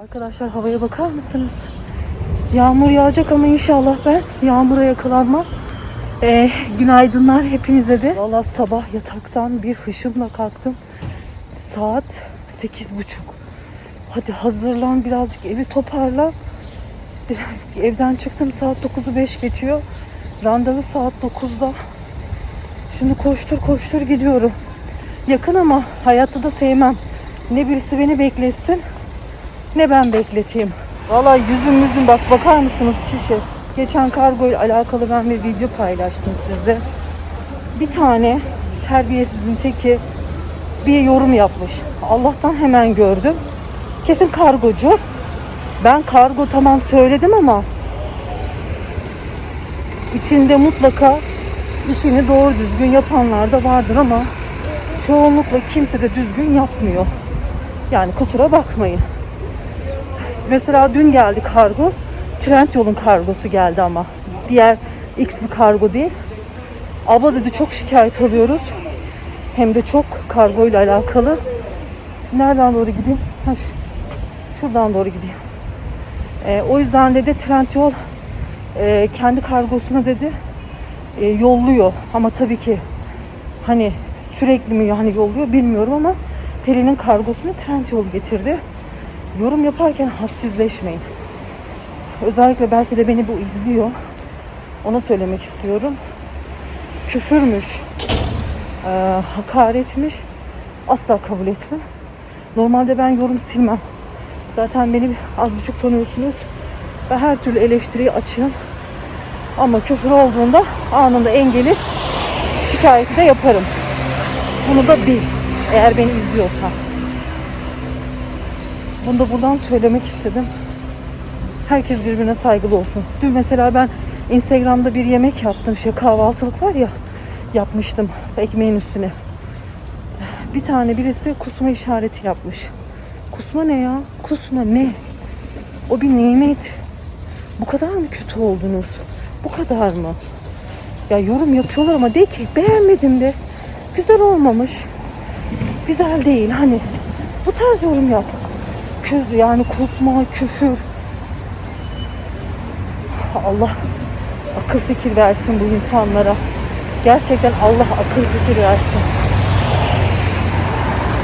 Arkadaşlar havaya bakar mısınız? Yağmur yağacak ama inşallah ben yağmura yakalanmam. Ee, günaydınlar hepinize de. Valla sabah yataktan bir hışımla kalktım. Saat sekiz buçuk. Hadi hazırlan birazcık evi toparla. De- Evden çıktım saat 9'u 5 geçiyor. Randevu saat 9'da. Şimdi koştur koştur gidiyorum. Yakın ama hayatta da sevmem. Ne birisi beni beklesin ne ben bekleteyim. Valla yüzüm yüzüm bak bakar mısınız şişe. Geçen kargo ile alakalı ben bir video paylaştım sizde. Bir tane terbiyesizin teki bir yorum yapmış. Allah'tan hemen gördüm. Kesin kargocu. Ben kargo tamam söyledim ama içinde mutlaka işini doğru düzgün yapanlar da vardır ama çoğunlukla kimse de düzgün yapmıyor. Yani kusura bakmayın. Mesela dün geldi kargo. Trendyol'un kargosu geldi ama. Diğer X bir kargo değil. Abla dedi çok şikayet alıyoruz. Hem de çok kargo ile alakalı. Nereden doğru gideyim? Ha, şu- şuradan doğru gideyim. Ee, o yüzden dedi Trendyol e, kendi kargosunu dedi e, yolluyor. Ama tabii ki hani sürekli mi hani yolluyor bilmiyorum ama Peri'nin kargosunu Trendyol getirdi. Yorum yaparken hassizleşmeyin. Özellikle belki de beni bu izliyor. Ona söylemek istiyorum. Küfürmüş, e, hakaretmiş. Asla kabul etme. Normalde ben yorum silmem. Zaten beni az buçuk tanıyorsunuz. Ben her türlü eleştiriyi açığım. Ama küfür olduğunda anında engeli şikayeti de yaparım. Bunu da bil. Eğer beni izliyorsan. Bunu da buradan söylemek istedim. Herkes birbirine saygılı olsun. Dün mesela ben Instagram'da bir yemek yaptım. Şey kahvaltılık var ya yapmıştım ekmeğin üstüne. Bir tane birisi kusma işareti yapmış. Kusma ne ya? Kusma ne? O bir nimet. Bu kadar mı kötü oldunuz? Bu kadar mı? Ya yorum yapıyorlar ama de ki beğenmedim de. Güzel olmamış. Güzel değil hani. Bu tarz yorum yap. Küz yani kusma, küfür. Allah akıl fikir versin bu insanlara. Gerçekten Allah akıl fikir versin.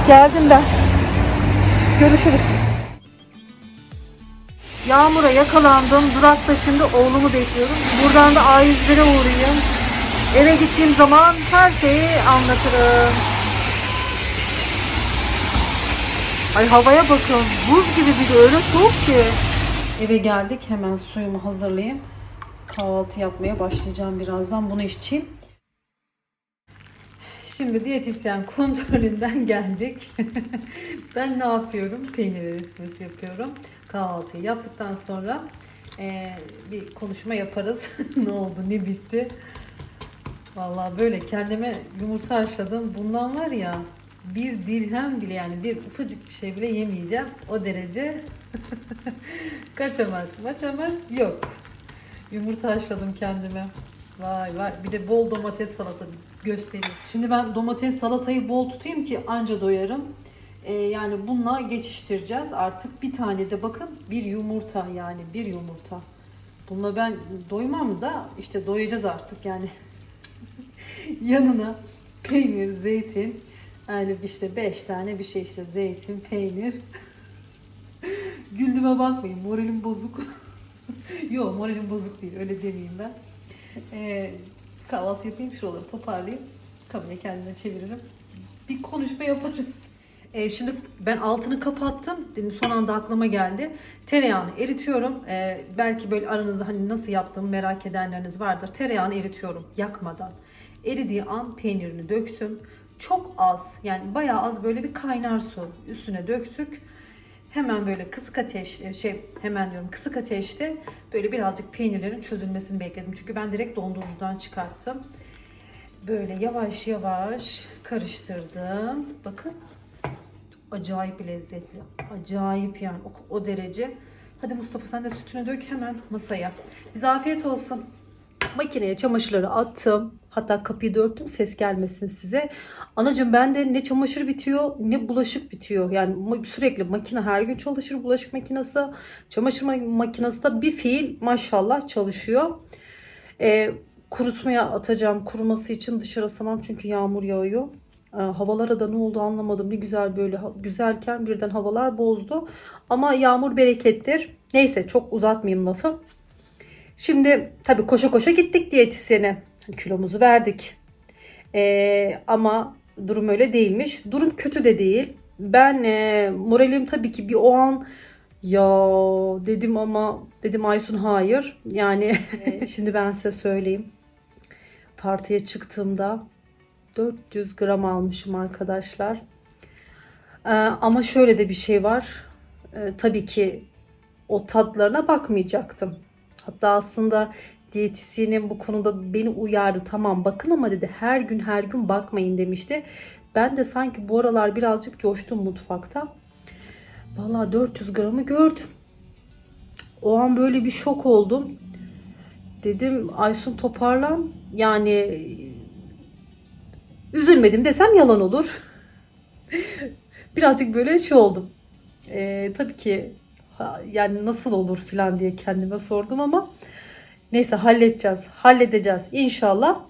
Geldim ben. Görüşürüz. Yağmura yakalandım. Durakta şimdi oğlumu bekliyorum. Buradan da A101'e uğrayayım. Eve gittiğim zaman her şeyi anlatırım. Ay havaya bakın. Buz gibi bir de öyle soğuk ki. Eve geldik. Hemen suyumu hazırlayayım. Kahvaltı yapmaya başlayacağım birazdan. Bunu içeyim. Şimdi diyetisyen kontrolünden geldik. ben ne yapıyorum? Peynir eritmesi yapıyorum. Kahvaltıyı yaptıktan sonra eee, bir konuşma yaparız. ne oldu, ne bitti? Vallahi böyle kendime yumurta haşladım. Bundan var ya bir dirhem bile yani bir ufacık bir şey bile yemeyeceğim. O derece kaçamak maçamak yok. Yumurta haşladım kendime. Vay vay. Bir de bol domates salata göstereyim. Şimdi ben domates salatayı bol tutayım ki anca doyarım. Ee, yani bununla geçiştireceğiz. Artık bir tane de bakın bir yumurta yani bir yumurta. Bununla ben doymam da işte doyacağız artık yani. Yanına peynir, zeytin. Yani işte 5 tane bir şey işte zeytin, peynir. Güldüme bakmayın moralim bozuk. Yok moralim bozuk değil öyle demeyeyim ben. Ee, kahvaltı yapayım şuraları toparlayayım. Kamerayı kendine çeviririm. Bir konuşma yaparız. Ee, şimdi ben altını kapattım. Dedim son anda aklıma geldi. Tereyağını eritiyorum. Ee, belki böyle aranızda hani nasıl yaptığımı merak edenleriniz vardır. Tereyağını eritiyorum yakmadan. Eridiği an peynirini döktüm. Çok az yani bayağı az böyle bir kaynar su üstüne döktük. Hemen böyle kısık ateş şey hemen diyorum kısık ateşte böyle birazcık peynirlerin çözülmesini bekledim. Çünkü ben direkt dondurucudan çıkarttım. Böyle yavaş yavaş karıştırdım. Bakın acayip lezzetli. Acayip yani o, o derece. Hadi Mustafa sen de sütünü dök hemen masaya. Bize afiyet olsun. makineye çamaşırları attım. Hatta kapıyı da örttüm ses gelmesin size. Anacığım bende ne çamaşır bitiyor ne bulaşık bitiyor. Yani sürekli makine her gün çalışır bulaşık makinesi. Çamaşır ma- makinesi de bir fiil maşallah çalışıyor. Ee, kurutmaya atacağım. Kuruması için dışarı asamam çünkü yağmur yağıyor. Ee, havalara da ne oldu anlamadım. Ne güzel böyle güzelken birden havalar bozdu. Ama yağmur berekettir. Neyse çok uzatmayayım lafı. Şimdi tabii koşa koşa gittik diyetisyene. Kilomuzu verdik. Ee, ama durum öyle değilmiş. Durum kötü de değil. Ben e, moralim tabii ki bir o an ya dedim ama dedim Aysun hayır. Yani şimdi ben size söyleyeyim. Tartıya çıktığımda 400 gram almışım arkadaşlar. Ee, ama şöyle de bir şey var. Ee, tabii ki o tatlarına bakmayacaktım. Hatta aslında diyetisyenim bu konuda beni uyardı. Tamam bakın ama dedi her gün her gün bakmayın demişti. Ben de sanki bu aralar birazcık coştum mutfakta. Vallahi 400 gramı gördüm. O an böyle bir şok oldum. Dedim Aysun toparlan. Yani üzülmedim desem yalan olur. birazcık böyle şey oldum. Ee, tabii ki yani nasıl olur falan diye kendime sordum ama neyse halledeceğiz. Halledeceğiz inşallah.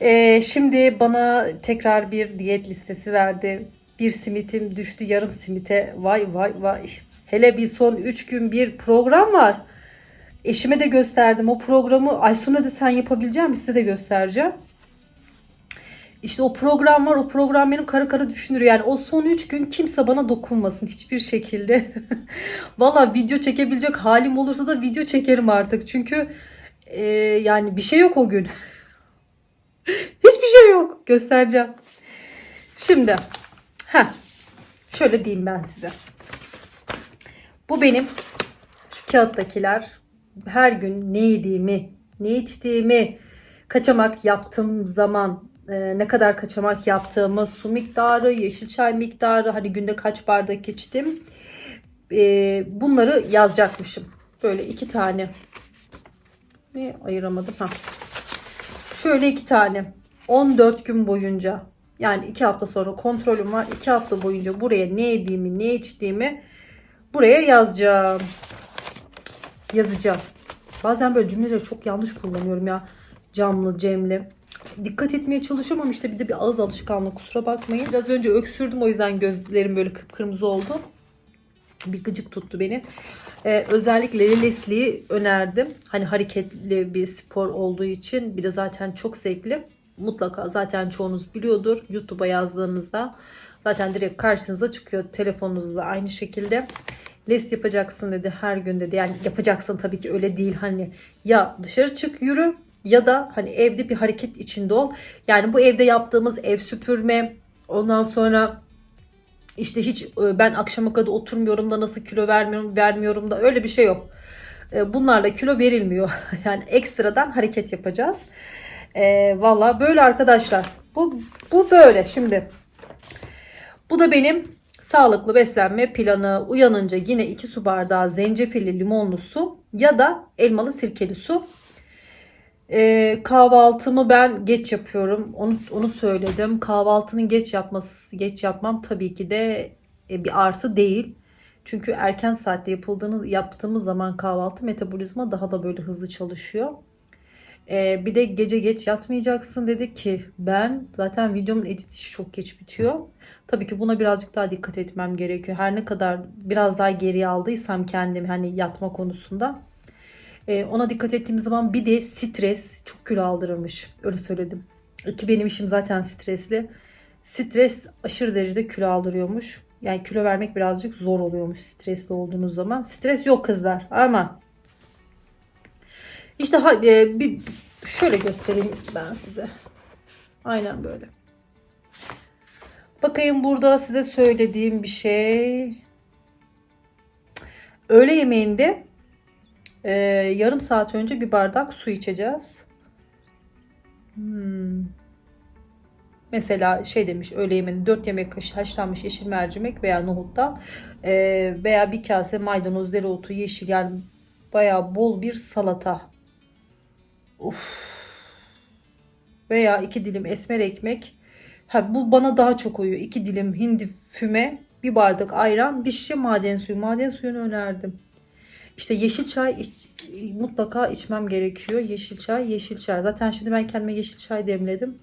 Ee, şimdi bana tekrar bir diyet listesi verdi. Bir simitim düştü yarım simite. Vay vay vay. Hele bir son 3 gün bir program var. Eşime de gösterdim o programı. Aysun'a da sen yapabileceğim size de göstereceğim. İşte o program var. O program benim kara kara düşündürüyor. Yani o son 3 gün kimse bana dokunmasın hiçbir şekilde. Valla video çekebilecek halim olursa da video çekerim artık. Çünkü e, yani bir şey yok o gün. Hiçbir şey yok. Göstereceğim. Şimdi. ha Şöyle diyeyim ben size. Bu benim şu kağıttakiler her gün ne yediğimi, ne içtiğimi, kaçamak yaptığım zaman e, ne kadar kaçamak yaptığımı, su miktarı, yeşil çay miktarı, hani günde kaç bardak içtim. E, bunları yazacakmışım. Böyle iki tane. Ne ayıramadım ha. Şöyle iki tane. 14 gün boyunca yani iki hafta sonra kontrolüm var. iki hafta boyunca buraya ne yediğimi, ne içtiğimi buraya yazacağım. Yazacağım. Bazen böyle cümleleri çok yanlış kullanıyorum ya. Camlı, cemli. Dikkat etmeye çalışıyorum ama işte bir de bir ağız alışkanlığı kusura bakmayın. Biraz önce öksürdüm o yüzden gözlerim böyle kıpkırmızı oldu. Bir gıcık tuttu beni. Ee, özellikle Leslie'yi önerdim. Hani hareketli bir spor olduğu için bir de zaten çok zevkli. Mutlaka zaten çoğunuz biliyordur. YouTube'a yazdığınızda zaten direkt karşınıza çıkıyor. Telefonunuzda aynı şekilde. List yapacaksın dedi her gün dedi. Yani yapacaksın tabii ki öyle değil hani ya dışarı çık yürü ya da hani evde bir hareket içinde ol. Yani bu evde yaptığımız ev süpürme ondan sonra işte hiç e, ben akşama kadar oturmuyorum da nasıl kilo vermiyorum vermiyorum da öyle bir şey yok. E, Bunlarla kilo verilmiyor. Yani ekstradan hareket yapacağız. E, Valla böyle arkadaşlar. Bu, bu böyle şimdi. Bu da benim sağlıklı beslenme planı. Uyanınca yine 2 su bardağı zencefilli limonlu su ya da elmalı sirkeli su. Ee, kahvaltımı ben geç yapıyorum. Onu onu söyledim. Kahvaltının geç yapması, geç yapmam tabii ki de e, bir artı değil. Çünkü erken saatte yapıldığını yaptığımız zaman kahvaltı metabolizma daha da böyle hızlı çalışıyor. Ee, bir de gece geç yatmayacaksın dedik ki ben zaten videomun editi çok geç bitiyor. Tabii ki buna birazcık daha dikkat etmem gerekiyor. Her ne kadar biraz daha geriye aldıysam kendimi hani yatma konusunda. Ee, ona dikkat ettiğimiz zaman bir de stres çok kilo aldırırmış. Öyle söyledim. Ki benim işim zaten stresli. Stres aşırı derecede kilo aldırıyormuş. Yani kilo vermek birazcık zor oluyormuş stresli olduğunuz zaman. Stres yok kızlar ama işte e, bir şöyle göstereyim ben size. Aynen böyle. Bakayım burada size söylediğim bir şey. Öğle yemeğinde e, yarım saat önce bir bardak su içeceğiz. Hmm. Mesela şey demiş öğle yemeğinde 4 yemek kaşığı haşlanmış yeşil mercimek veya nohutta e, veya bir kase maydanoz, dereotu, yeşil yani bayağı bol bir salata Of. Veya iki dilim esmer ekmek. Ha, bu bana daha çok uyuyor. İki dilim hindi füme, bir bardak ayran, bir şişe maden suyu. Maden suyunu önerdim. İşte yeşil çay iç- mutlaka içmem gerekiyor. Yeşil çay, yeşil çay. Zaten şimdi ben kendime yeşil çay demledim.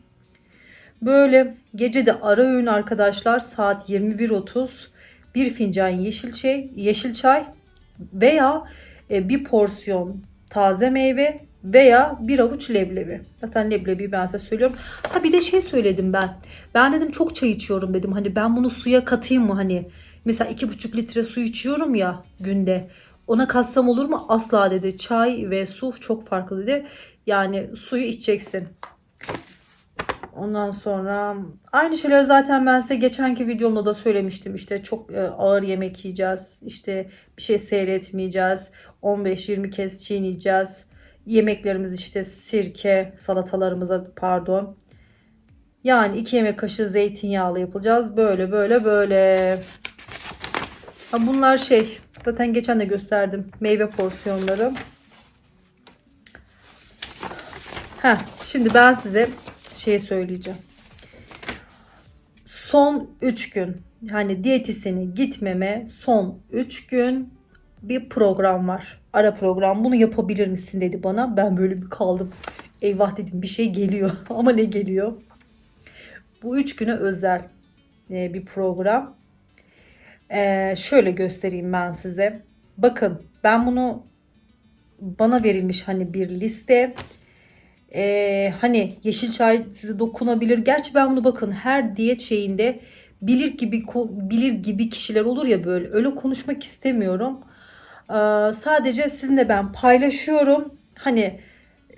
Böyle gece de ara öğün arkadaşlar saat 21.30 bir fincan yeşil çay, yeşil çay veya e, bir porsiyon taze meyve veya bir avuç leblebi. Zaten leblebi ben size söylüyorum. Ha bir de şey söyledim ben. Ben dedim çok çay içiyorum dedim. Hani ben bunu suya katayım mı hani? Mesela iki buçuk litre su içiyorum ya günde. Ona katsam olur mu? Asla dedi. Çay ve su çok farklı dedi. Yani suyu içeceksin. Ondan sonra aynı şeyleri zaten ben size geçenki videomda da söylemiştim. İşte çok e, ağır yemek yiyeceğiz. İşte bir şey seyretmeyeceğiz. 15-20 kez çiğneyeceğiz. Yemeklerimiz işte sirke, salatalarımıza pardon. Yani 2 yemek kaşığı zeytinyağlı yapacağız. Böyle böyle böyle. Ha, bunlar şey zaten geçen de gösterdim. Meyve porsiyonları. Heh, şimdi ben size şey söyleyeceğim. Son 3 gün yani diyetisyene gitmeme son 3 gün bir program var. Ara program. Bunu yapabilir misin dedi bana. Ben böyle bir kaldım. Eyvah dedim bir şey geliyor. Ama ne geliyor? Bu 3 güne özel e, bir program. Ee, şöyle göstereyim ben size. Bakın ben bunu bana verilmiş hani bir liste. Ee, hani yeşil çay size dokunabilir. Gerçi ben bunu bakın her diyet şeyinde bilir gibi bilir gibi kişiler olur ya böyle. Öyle konuşmak istemiyorum. Ee, sadece sizinle ben paylaşıyorum. Hani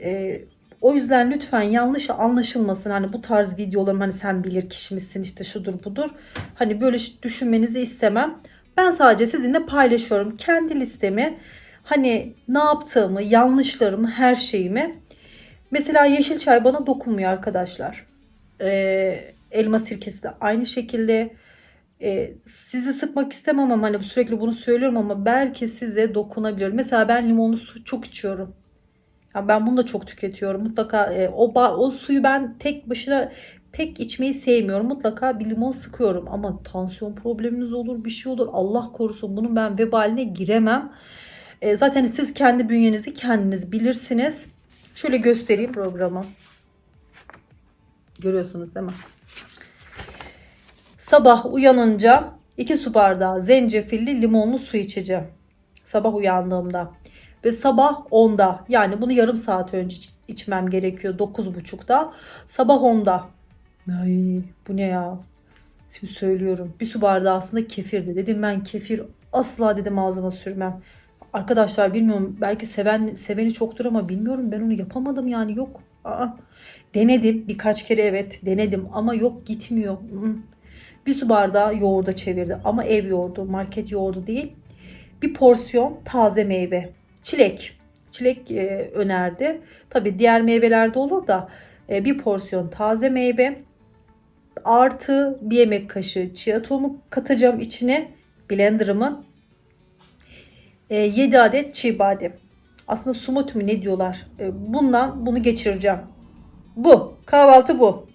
e, o yüzden lütfen yanlış anlaşılmasın. Hani bu tarz videolarım hani sen bilir kişi misin işte şudur budur. Hani böyle düşünmenizi istemem. Ben sadece sizinle paylaşıyorum. Kendi listemi hani ne yaptığımı, yanlışlarımı, her şeyimi. Mesela yeşil çay bana dokunmuyor arkadaşlar. Ee, elma sirkesi de aynı şekilde. Ee, sizi sıkmak istemem ama hani sürekli bunu söylüyorum ama belki size dokunabilir. Mesela ben limonlu su çok içiyorum. Ya ben bunu da çok tüketiyorum. Mutlaka e, o o suyu ben tek başına pek içmeyi sevmiyorum. Mutlaka bir limon sıkıyorum ama tansiyon probleminiz olur, bir şey olur. Allah korusun bunun ben vebaline giremem. E, zaten siz kendi bünyenizi kendiniz bilirsiniz. Şöyle göstereyim programı. Görüyorsunuz değil mi? Sabah uyanınca 2 su bardağı zencefilli limonlu su içeceğim. Sabah uyandığımda. Ve sabah 10'da yani bunu yarım saat önce iç- içmem gerekiyor 9.30'da. Sabah 10'da. Ay bu ne ya? Şimdi söylüyorum. Bir su bardağı aslında kefirdi. Dedim ben kefir asla dedim ağzıma sürmem. Arkadaşlar bilmiyorum belki seven seveni çoktur ama bilmiyorum ben onu yapamadım yani yok. Aa, denedim birkaç kere evet denedim ama yok gitmiyor. Bir su bardağı yoğurda çevirdi ama ev yoğurdu market yoğurdu değil. Bir porsiyon taze meyve. Çilek. Çilek e, önerdi. Tabi diğer meyvelerde olur da e, bir porsiyon taze meyve artı bir yemek kaşığı chia tohumu katacağım içine blenderımın 7 adet çiğ badem. Aslında mi ne diyorlar. E, bundan bunu geçireceğim. Bu. Kahvaltı bu.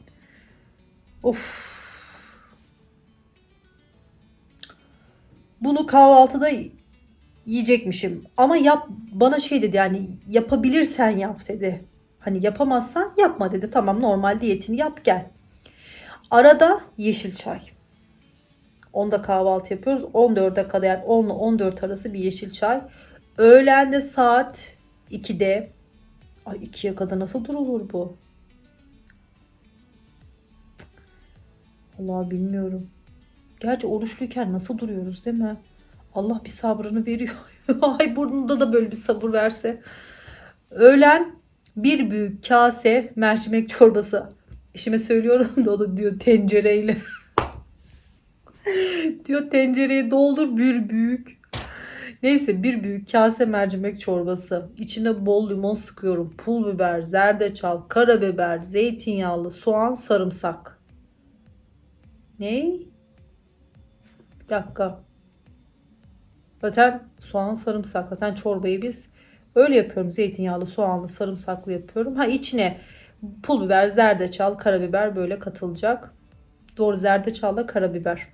Of. Bunu kahvaltıda yiyecekmişim. Ama yap bana şey dedi yani yapabilirsen yap dedi. Hani yapamazsan yapma dedi. Tamam normal diyetini yap gel. Arada yeşil çay. 10'da kahvaltı yapıyoruz. 14'e kadar yani 10 ile 14 arası bir yeşil çay. Öğlende saat 2'de Ay 2'ye kadar nasıl durulur bu? Allah bilmiyorum. Gerçi oruçluyken nasıl duruyoruz değil mi? Allah bir sabrını veriyor. Ay burnunda da böyle bir sabır verse. Öğlen bir büyük kase mercimek çorbası. Eşime söylüyorum da o da diyor tencereyle. diyor tencereyi doldur bir büyük. Neyse bir büyük kase mercimek çorbası. İçine bol limon sıkıyorum. Pul biber, zerdeçal, karabiber, zeytinyağlı, soğan, sarımsak. Ney? Bir dakika. Zaten soğan sarımsak. Zaten çorbayı biz Öyle yapıyorum. Zeytinyağlı, soğanlı, sarımsaklı yapıyorum. Ha içine pul biber, zerdeçal, karabiber böyle katılacak. Doğru zerdeçalla karabiber.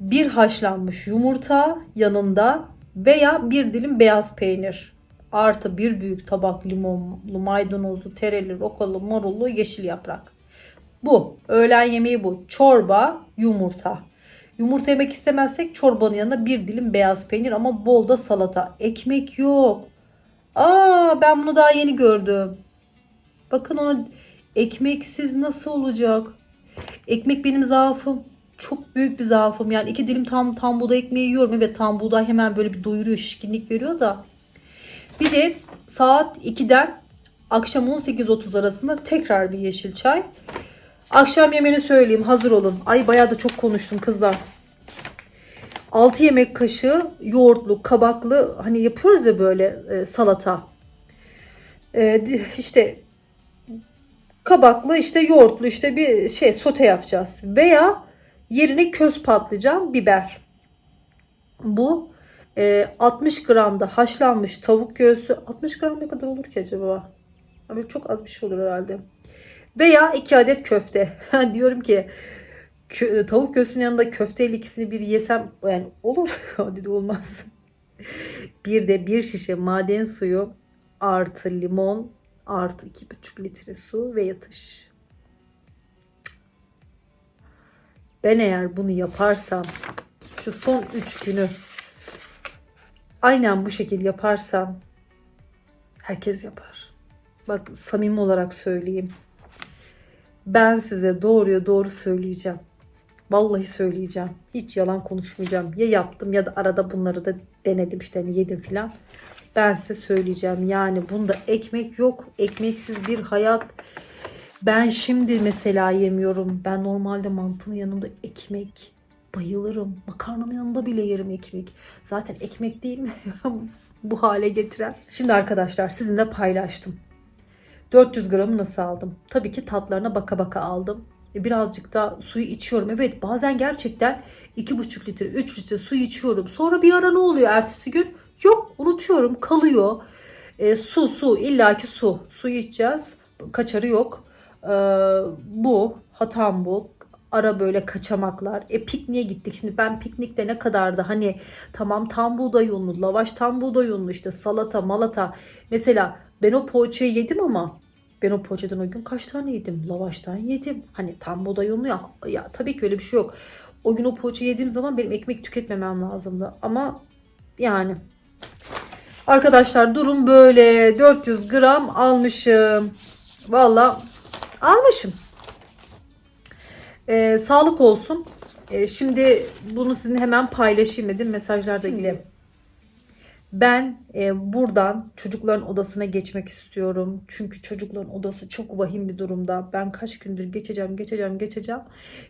Bir haşlanmış yumurta yanında veya bir dilim beyaz peynir. Artı bir büyük tabak limonlu, maydanozlu, tereli, rokalı, marullu, yeşil yaprak. Bu. Öğlen yemeği bu. Çorba, yumurta. Yumurta yemek istemezsek çorbanın yanına bir dilim beyaz peynir ama bol da salata. Ekmek yok. Aa ben bunu daha yeni gördüm. Bakın onu ekmeksiz nasıl olacak? Ekmek benim zaafım. Çok büyük bir zaafım. Yani iki dilim tam tam buğday ekmeği yiyorum. Evet tam buğday hemen böyle bir doyuruyor, şişkinlik veriyor da. Bir de saat 2'den akşam 18.30 arasında tekrar bir yeşil çay. Akşam yemeğini söyleyeyim. Hazır olun. Ay bayağı da çok konuştum kızlar. 6 yemek kaşığı yoğurtlu, kabaklı hani yapıyoruz ya böyle e, salata. E, işte kabaklı işte yoğurtlu işte bir şey sote yapacağız. Veya yerine köz patlıcan, biber. Bu e, 60 gram da haşlanmış tavuk göğsü. 60 gram ne kadar olur ki acaba? Abi çok az bir şey olur herhalde. Veya 2 adet köfte. Diyorum ki kö- tavuk göğsünün yanında köfteyle ikisini bir yesem yani olur. Hadi de olmaz. Bir de bir şişe maden suyu artı limon artı 2,5 litre su ve yatış. Ben eğer bunu yaparsam şu son 3 günü aynen bu şekilde yaparsam herkes yapar. Bak samimi olarak söyleyeyim. Ben size doğruya doğru söyleyeceğim. Vallahi söyleyeceğim. Hiç yalan konuşmayacağım. Ya yaptım ya da arada bunları da denedim işte hani yedim filan. Ben size söyleyeceğim. Yani bunda ekmek yok. Ekmeksiz bir hayat. Ben şimdi mesela yemiyorum. Ben normalde mantının yanında ekmek bayılırım. Makarnanın yanında bile yerim ekmek. Zaten ekmek değil mi? Bu hale getiren. Şimdi arkadaşlar sizinle paylaştım. 400 gramı nasıl aldım? Tabii ki tatlarına baka baka aldım. E, Birazcık da suyu içiyorum. Evet bazen gerçekten 2,5 litre 3 litre su içiyorum. Sonra bir ara ne oluyor ertesi gün? Yok unutuyorum kalıyor. E, su su illaki su. Suyu içeceğiz. Kaçarı yok. E, bu hatam bu. Ara böyle kaçamaklar. E pikniğe gittik. Şimdi ben piknikte ne kadardı hani tamam tam buğday unlu, lavaş tam buğday unlu işte salata, malata. Mesela ben o poğaçayı yedim ama ben o poğaçadan o gün kaç tane yedim? Lavaştan yedim. Hani tam buğday unlu ya. Ya tabii ki öyle bir şey yok. O gün o poğaçayı yediğim zaman benim ekmek tüketmemem lazımdı. Ama yani Arkadaşlar durum böyle 400 gram almışım. Valla almışım. Ee, sağlık olsun. Ee, şimdi bunu sizinle hemen paylaşayım dedim mesajlarda ilgili. Ben e, buradan çocukların odasına geçmek istiyorum. Çünkü çocukların odası çok vahim bir durumda. Ben kaç gündür geçeceğim, geçeceğim, geçeceğim.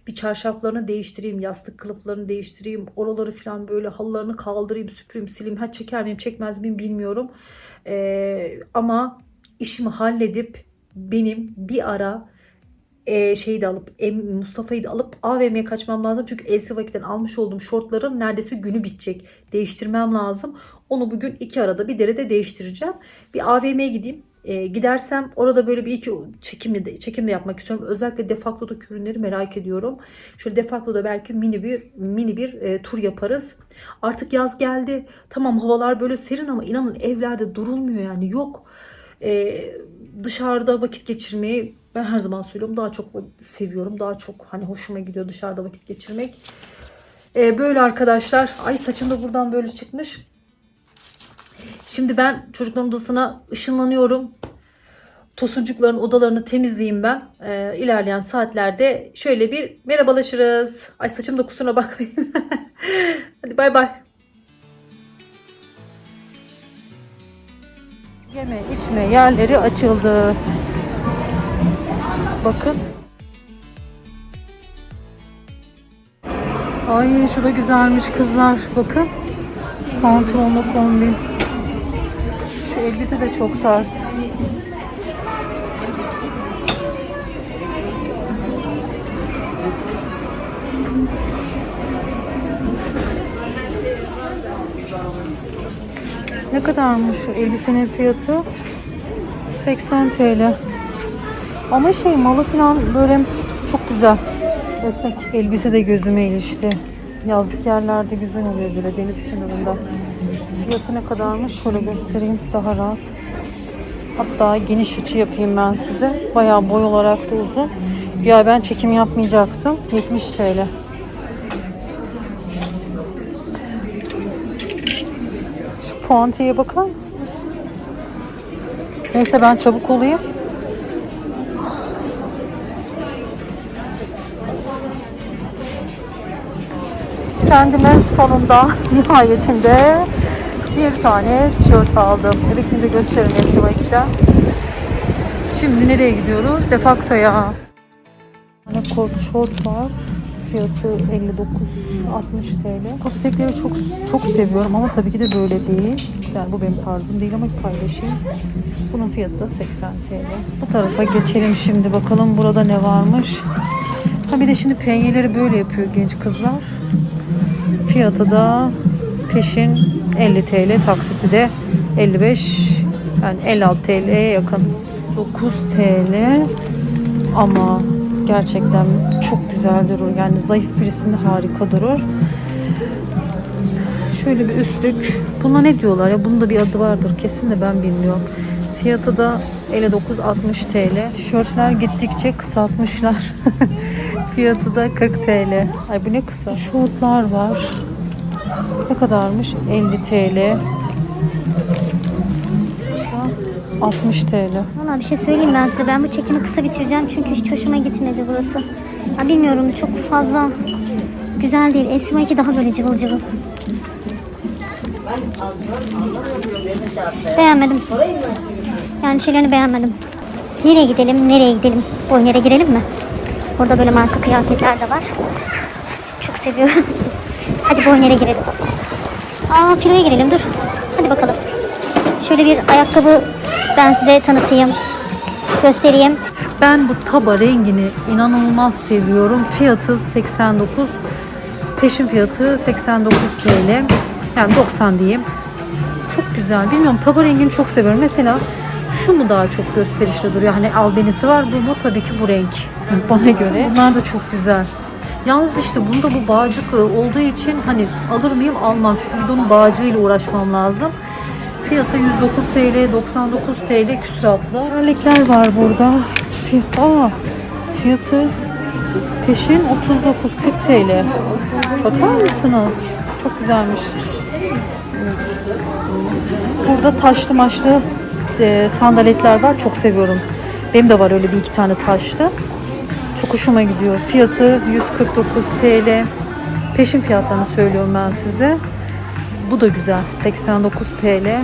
Bir çarşaflarını değiştireyim, yastık kılıflarını değiştireyim. Oraları falan böyle halılarını kaldırayım, süpüreyim, sileyim. Ha çeker miyim, çekmez miyim bilmiyorum. Ee, ama işimi halledip benim bir ara e, şeyi de alıp em, Mustafa'yı da alıp AVM'ye kaçmam lazım. Çünkü Elsi vakitten almış olduğum şortların neredeyse günü bitecek. Değiştirmem lazım. Onu bugün iki arada bir derede değiştireceğim. Bir AVM'ye gideyim. E, gidersem orada böyle bir iki çekimle de, çekimle yapmak istiyorum. Özellikle Defakto'daki ürünleri merak ediyorum. Şöyle Defakto'da belki mini bir mini bir e, tur yaparız. Artık yaz geldi. Tamam havalar böyle serin ama inanın evlerde durulmuyor yani yok. E, dışarıda vakit geçirmeyi ben her zaman söylüyorum daha çok seviyorum. Daha çok hani hoşuma gidiyor dışarıda vakit geçirmek. E, böyle arkadaşlar. Ay saçım da buradan böyle çıkmış. Şimdi ben çocukların odasına ışınlanıyorum. Tosuncukların odalarını temizleyeyim ben. Ee, ilerleyen saatlerde şöyle bir merhabalaşırız. Ay saçım da kusuruna bakmayın. Hadi bay bay. Yeme içme yerleri açıldı. Bakın. Ay şu güzelmiş kızlar. Bakın. Pantolonlu kombin. Şu elbise de çok tarz. Ne kadarmış elbisenin fiyatı? 80 TL. Ama şey malı falan böyle çok güzel. Esnek elbise de gözüme ilişti. Yazlık yerlerde güzel oluyor böyle deniz kenarında. Fiyatı ne kadarmış? Şöyle göstereyim daha rahat. Hatta geniş açı yapayım ben size. Bayağı boy olarak da uzun. Ya ben çekim yapmayacaktım. 70 TL. Şu puantiyeye bakar mısınız? Neyse ben çabuk olayım. Kendime sonunda nihayetinde bir tane tişört aldım. Eve gidince gösteririm Esma 2'den. Şimdi nereye gidiyoruz? Defakto'ya. Tane kot şort var. Fiyatı 59-60 TL. Kot etekleri çok çok seviyorum ama tabii ki de böyle değil. Yani bu benim tarzım değil ama paylaşayım. Bunun fiyatı da 80 TL. Bu tarafa geçelim şimdi bakalım burada ne varmış. Ha bir de şimdi penyeleri böyle yapıyor genç kızlar. Fiyatı da peşin 50 TL, taksitli de 55 yani 56 TL'ye yakın. 9 TL ama gerçekten çok güzel durur. Yani zayıf birisinde harika durur. Şöyle bir üstlük. Buna ne diyorlar ya? Bunun da bir adı vardır. Kesin de ben bilmiyorum. Fiyatı da 59-60 TL. Tişörtler gittikçe kısaltmışlar. Fiyatı da 40 TL. Ay bu ne kısa. Şortlar var. Ne kadarmış? 50 TL. 60 TL. Valla bir şey söyleyeyim ben size. Ben bu çekimi kısa bitireceğim çünkü hiç hoşuma gitmedi burası. Ya bilmiyorum çok fazla güzel değil. Esma 2 daha böyle cıvıl cıvıl. Beğenmedim. Yani şeylerini beğenmedim. Nereye gidelim, nereye gidelim? Boynere girelim mi? Orada böyle marka kıyafetler de var. Çok seviyorum. Hadi Boyner'e girelim. Aa kiloya girelim dur. Hadi bakalım. Şöyle bir ayakkabı ben size tanıtayım. Göstereyim. Ben bu taba rengini inanılmaz seviyorum. Fiyatı 89. Peşin fiyatı 89 TL. Yani 90 diyeyim. Çok güzel. Bilmiyorum taba rengini çok seviyorum. Mesela şu mu daha çok gösterişli duruyor? Hani albenisi var. Bu, bu tabii ki bu renk. Bana göre. Bunlar da çok güzel. Yalnız işte bunda bu bağcık e, olduğu için hani alır mıyım almam. Çünkü bunun bağcığıyla uğraşmam lazım. Fiyatı 109 TL, 99 TL küsuratlı. Örnekler var burada. Fi- Aa, fiyatı peşin 39-40 TL. Bakar mısınız? Çok güzelmiş. Burada taşlı maçlı e, sandaletler var. Çok seviyorum. Benim de var öyle bir iki tane taşlı. Çok hoşuma gidiyor. Fiyatı 149 TL. Peşin fiyatlarını söylüyorum ben size. Bu da güzel. 89 TL.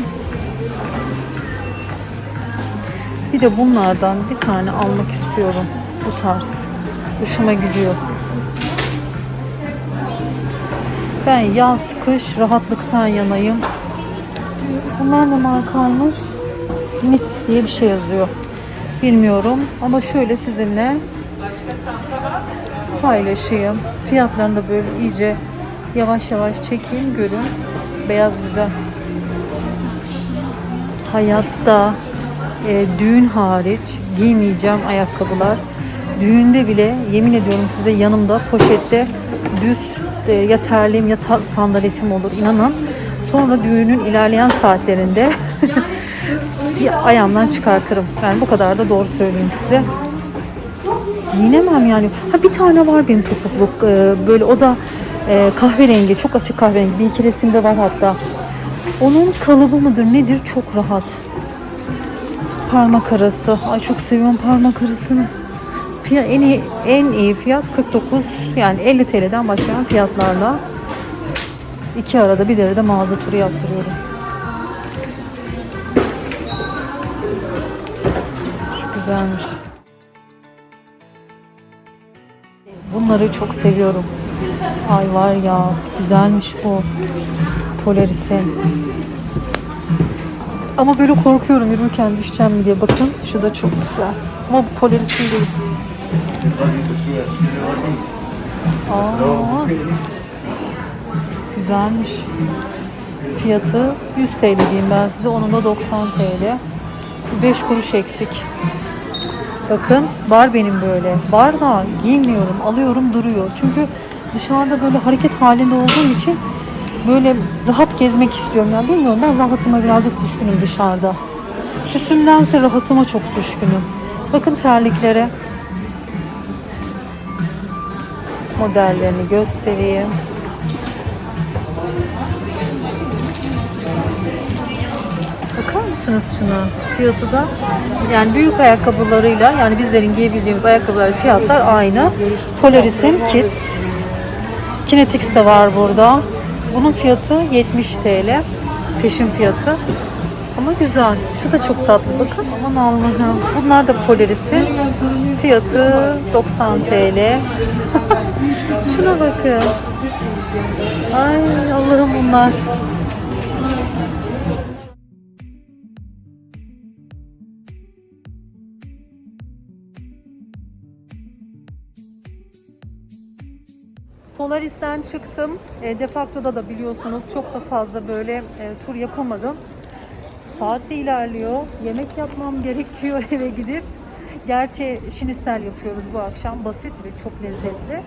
Bir de bunlardan bir tane almak istiyorum. Bu tarz. Hoşuma gidiyor. Ben yaz, kış rahatlıktan yanayım. Bunlar da markaymış. Mis diye bir şey yazıyor. Bilmiyorum ama şöyle sizinle paylaşayım. Fiyatlarını da böyle iyice yavaş yavaş çekeyim görün. Beyaz güzel. Hayatta e, düğün hariç giymeyeceğim ayakkabılar. Düğünde bile yemin ediyorum size yanımda poşette düz e, ya terliğim ya ta- sandaletim olur inanın. Sonra düğünün ilerleyen saatlerinde ayağımdan çıkartırım. Yani bu kadar da doğru söyleyeyim size. Giyinemem yani. Ha bir tane var benim topukluk. Ee, böyle o da e, kahverengi, çok açık kahverengi. Bir iki resimde var hatta. Onun kalıbı mıdır nedir? Çok rahat. Parmak arası. Ay çok seviyorum parmak arasını. Fiyat, en iyi en iyi fiyat 49 yani 50 TL'den başlayan fiyatlarla iki arada bir de mağaza turu yaptırıyorum. Güzelmiş. Bunları çok seviyorum. Ay var ya güzelmiş bu. Polaris'in. Ama böyle korkuyorum yürürken düşeceğim mi diye. Bakın şu da çok güzel. Ama bu Polaris'in değil. Aa, güzelmiş. fiyatı 100 TL diyeyim ben size. Onun da 90 TL. 5 kuruş eksik. Bakın var benim böyle. Var da giymiyorum. Alıyorum duruyor. Çünkü dışarıda böyle hareket halinde olduğum için böyle rahat gezmek istiyorum. Yani bilmiyorum ben rahatıma birazcık düşkünüm dışarıda. Süsümdense rahatıma çok düşkünüm. Bakın terliklere. Modellerini göstereyim. Bakar mısınız şuna? Fiyatı da yani büyük ayakkabılarıyla yani bizlerin giyebileceğimiz ayakkabılar fiyatlar aynı. Polaris'in Kids. Kinetix de var burada. Bunun fiyatı 70 TL. Peşin fiyatı. Ama güzel. Şu da çok tatlı. Bakın. Aman Allah'ım. Bunlar da Polaris'in. Fiyatı 90 TL. Şuna bakın. Ay Allah'ım bunlar. Polaris'ten çıktım. E, Defacto'da da biliyorsunuz çok da fazla böyle e, tur yapamadım. Saat de ilerliyor. Yemek yapmam gerekiyor eve gidip. Gerçi şinisel yapıyoruz bu akşam. Basit ve çok lezzetli.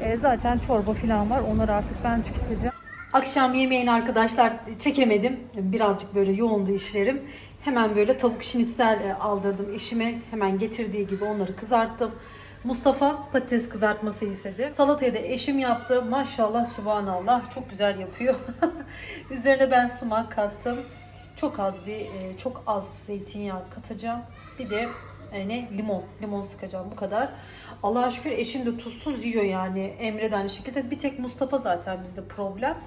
E, zaten çorba falan var. Onları artık ben tüketeceğim. Akşam yemeğini arkadaşlar çekemedim. Birazcık böyle yoğundu işlerim. Hemen böyle tavuk şinisel e, aldırdım eşime. Hemen getirdiği gibi onları kızarttım. Mustafa patates kızartması istedi. Salatayı da eşim yaptı. Maşallah subhanallah çok güzel yapıyor. Üzerine ben sumak kattım. Çok az bir e, çok az zeytinyağı katacağım. Bir de ne limon limon sıkacağım bu kadar. Allah'a şükür eşim de tuzsuz yiyor yani Emre de aynı şekilde. Bir tek Mustafa zaten bizde problem.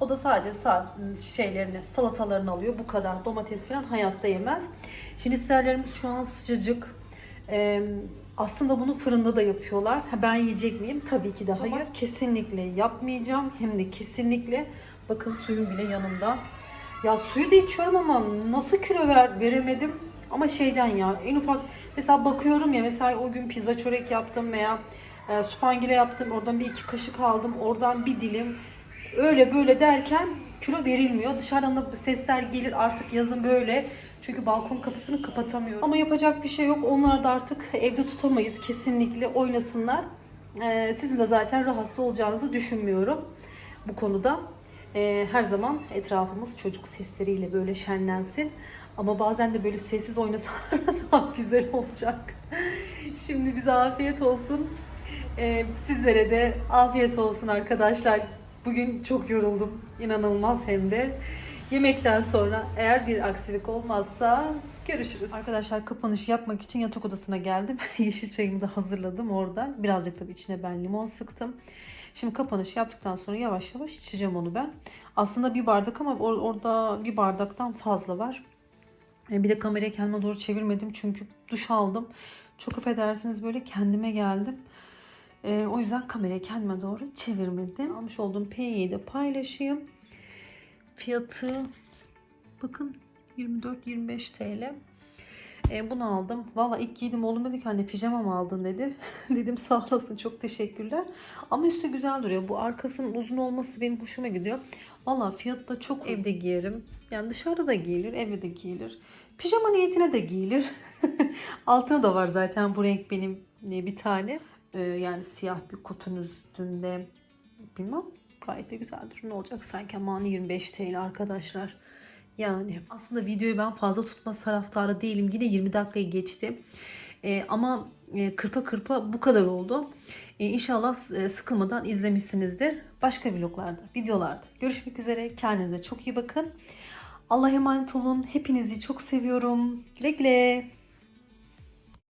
O da sadece sa- şeylerini salatalarını alıyor bu kadar. Domates falan hayatta yemez. Şinitsellerimiz şu an sıcacık. Ee, aslında bunu fırında da yapıyorlar. Ha, ben yiyecek miyim? Tabii ki de hayır. Kesinlikle yapmayacağım. Hem de kesinlikle bakın suyum bile yanımda. Ya suyu da içiyorum ama nasıl kilo ver, veremedim? Ama şeyden ya en ufak mesela bakıyorum ya mesela o gün pizza çörek yaptım veya e, supangile yaptım. Oradan bir iki kaşık aldım. Oradan bir dilim. Öyle böyle derken kilo verilmiyor. Dışarıdan da sesler gelir artık yazın böyle. Çünkü balkon kapısını kapatamıyorum. Ama yapacak bir şey yok. Onlar da artık evde tutamayız. Kesinlikle oynasınlar. Ee, sizin de zaten rahatsız olacağınızı düşünmüyorum bu konuda. Ee, her zaman etrafımız çocuk sesleriyle böyle şenlensin. Ama bazen de böyle sessiz oynasalar daha güzel olacak. Şimdi bize afiyet olsun. Ee, sizlere de afiyet olsun arkadaşlar. Bugün çok yoruldum. İnanılmaz hem de. Yemekten sonra eğer bir aksilik olmazsa görüşürüz. Arkadaşlar kapanış yapmak için yatak odasına geldim. Yeşil çayımı da hazırladım orada. Birazcık tabii içine ben limon sıktım. Şimdi kapanış yaptıktan sonra yavaş yavaş içeceğim onu ben. Aslında bir bardak ama or- orada bir bardaktan fazla var. E, Bir de kamerayı kendime doğru çevirmedim çünkü duş aldım. Çok affedersiniz böyle kendime geldim. E, o yüzden kamerayı kendime doğru çevirmedim. Almış olduğum P'yi de paylaşayım. Fiyatı bakın 24-25 TL. E, bunu aldım. Valla ilk giydim oğlum dedi ki anne pijama mı aldın dedi. Dedim sağ olasın çok teşekkürler. Ama üstü güzel duruyor. Bu arkasının uzun olması benim hoşuma gidiyor. Valla fiyatı da çok evde giyerim. Yani dışarıda da giyilir, evde de giyilir. Pijama niyetine de giyilir. Altına da var zaten bu renk benim bir tane. E, yani siyah bir kotun üstünde. Bilmem gayet de güzeldir. Ne olacak sanki aman 25 TL arkadaşlar. Yani aslında videoyu ben fazla tutma taraftarı değilim. Yine 20 dakikayı geçti. Ee, ama e, kırpa kırpa bu kadar oldu. Ee, inşallah e, sıkılmadan izlemişsinizdir. Başka vloglarda, videolarda görüşmek üzere. Kendinize çok iyi bakın. Allah'a emanet olun. Hepinizi çok seviyorum. Güle güle.